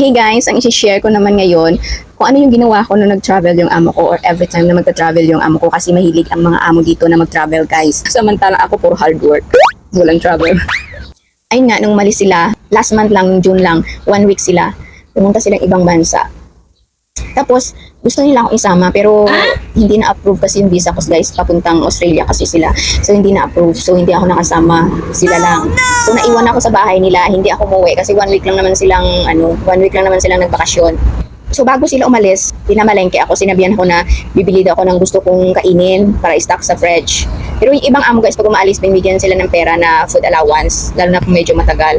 Hey guys, ang isi-share ko naman ngayon kung ano yung ginawa ko nung nag-travel yung amo ko or every time na magta-travel yung amo ko kasi mahilig ang mga amo dito na mag-travel guys. Samantalang ako puro hard work. Walang travel. Ayun nga, nung malis sila, last month lang, June lang, one week sila, pumunta silang ibang bansa. Tapos, gusto nila akong isama pero hindi na-approve kasi yung visa ko guys papuntang Australia kasi sila. So hindi na-approve. So hindi ako nakasama. Sila lang. So naiwan ako sa bahay nila. Hindi ako umuwi kasi one week lang naman silang ano, one week lang naman silang nagbakasyon. So bago sila umalis, pinamalengke ako, sinabihan ako na bibili daw ako ng gusto kong kainin para i-stock sa fridge. Pero yung ibang amo guys, pag umaalis, binibigyan sila ng pera na food allowance, lalo na kung medyo matagal.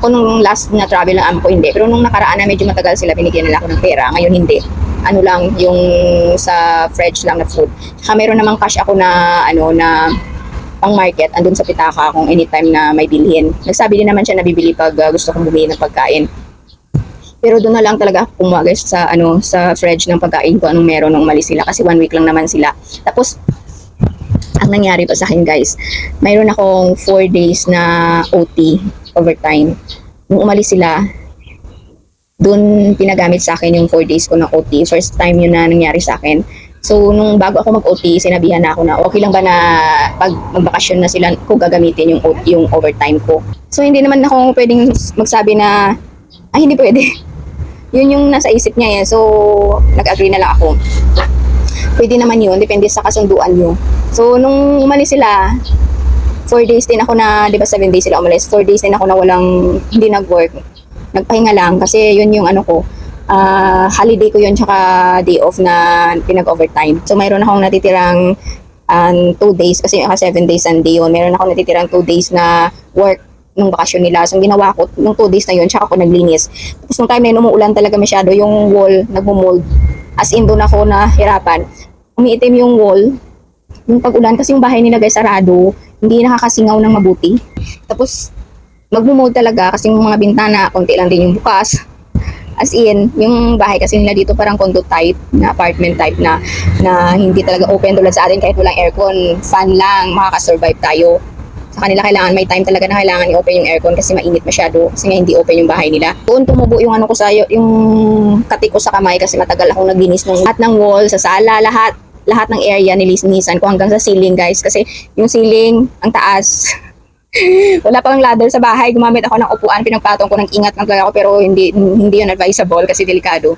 Ako nung last na travel ng amo ko, hindi. Pero nung nakaraan na medyo matagal sila, binigyan nila ako ng pera. Ngayon hindi. Ano lang, yung sa fridge lang na food. Saka meron namang cash ako na, ano, na pang market, andun sa pitaka kung anytime na may bilhin. Nagsabi din naman siya na bibili pag uh, gusto kong bumili ng pagkain. Pero doon na lang talaga ako kumuha sa ano sa fridge ng pagkain ko anong meron nung umalis sila kasi one week lang naman sila. Tapos ang nangyari pa sa akin guys, mayroon akong 4 days na OT overtime. Nung umalis sila, doon pinagamit sa akin yung 4 days ko na OT. First time yun na nangyari sa akin. So, nung bago ako mag-OT, sinabihan na ako na okay lang ba na pag magbakasyon na sila, ko gagamitin yung, OT, yung overtime ko. So, hindi naman ako pwedeng magsabi na, ay, hindi pwede. Yun yung nasa isip niya eh. So, nag-agree na lang ako. Pwede naman yun, depende sa kasunduan nyo. So, nung umalis sila, 4 days din ako na, di ba 7 days sila umalis, 4 days din ako na walang, hindi nag-work. Nagpahinga lang kasi yun yung ano ko, ah holiday ko yun tsaka day off na pinag-overtime. So, mayroon akong natitirang 2 days kasi naka 7 days Sunday yun. Meron akong natitirang 2 days na work nung bakasyon nila. So, ginawa ko, nung 2 days na yun, tsaka ako naglinis. Tapos, nung time na yun, umuulan talaga masyado, yung wall, nagmumold. As in, doon ako nahirapan. Umiitim yung wall, yung pag-ulan, kasi yung bahay nila guys, sarado, hindi nakakasingaw ng mabuti. Tapos, magmumold talaga kasi yung mga bintana, konti lang din yung bukas. As in, yung bahay kasi nila dito parang condo type, na apartment type na, na hindi talaga open tulad sa atin kahit walang aircon, fan lang, makakasurvive tayo. Sa kanila kailangan, may time talaga na kailangan i-open yung aircon kasi mainit masyado kasi nga hindi open yung bahay nila. Doon tumubo yung ano ko sa yung katik ko sa kamay kasi matagal akong naglinis ng lahat ng wall, sa sala, lahat lahat ng area nilinisan ko hanggang sa ceiling guys kasi yung ceiling ang taas wala pang ladder sa bahay. Gumamit ako ng upuan. Pinagpatong ko ng ingat ng talaga ako pero hindi hindi yun advisable kasi delikado.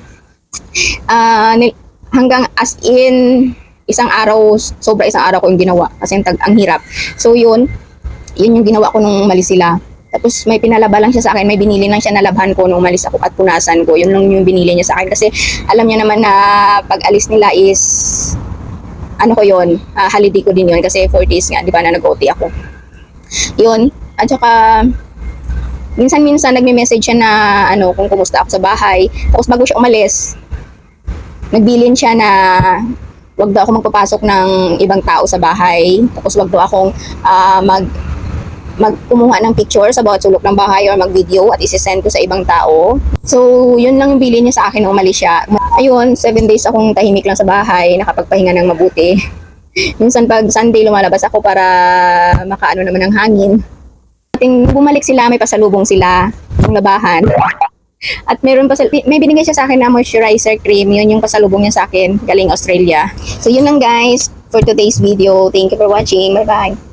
Ni- hanggang as in isang araw sobra isang araw ko yung ginawa kasi ang, ang hirap. So yun yun yung ginawa ko nung umalis sila. Tapos may pinalaba lang siya sa akin, may binili lang siya na labhan ko nung umalis ako at punasan ko. Yun lang yung binili niya sa akin. Kasi alam niya naman na pag alis nila is ano ko yun, ah, holiday ko din yun. Kasi 4 days nga, di ba na nag-OT ako. Yun, at saka minsan-minsan nagme-message siya na ano kung kumusta ako sa bahay. Tapos bago siya umalis, nagbilin siya na wag daw ako magpapasok ng ibang tao sa bahay. Tapos wag daw akong ah, mag magkumuha ng picture sa bawat sulok ng bahay or mag-video at isi-send ko sa ibang tao. So, yun lang yung bilin niya sa akin nung umalis siya. Ayun, 7 days akong tahimik lang sa bahay, nakapagpahinga ng mabuti. Minsan pag Sunday lumalabas ako para makaano naman ng hangin. Ating bumalik sila, may pasalubong sila ng labahan. At meron pa may binigay siya sa akin na moisturizer cream. Yun yung pasalubong niya sa akin galing Australia. So yun lang guys for today's video. Thank you for watching. Bye-bye.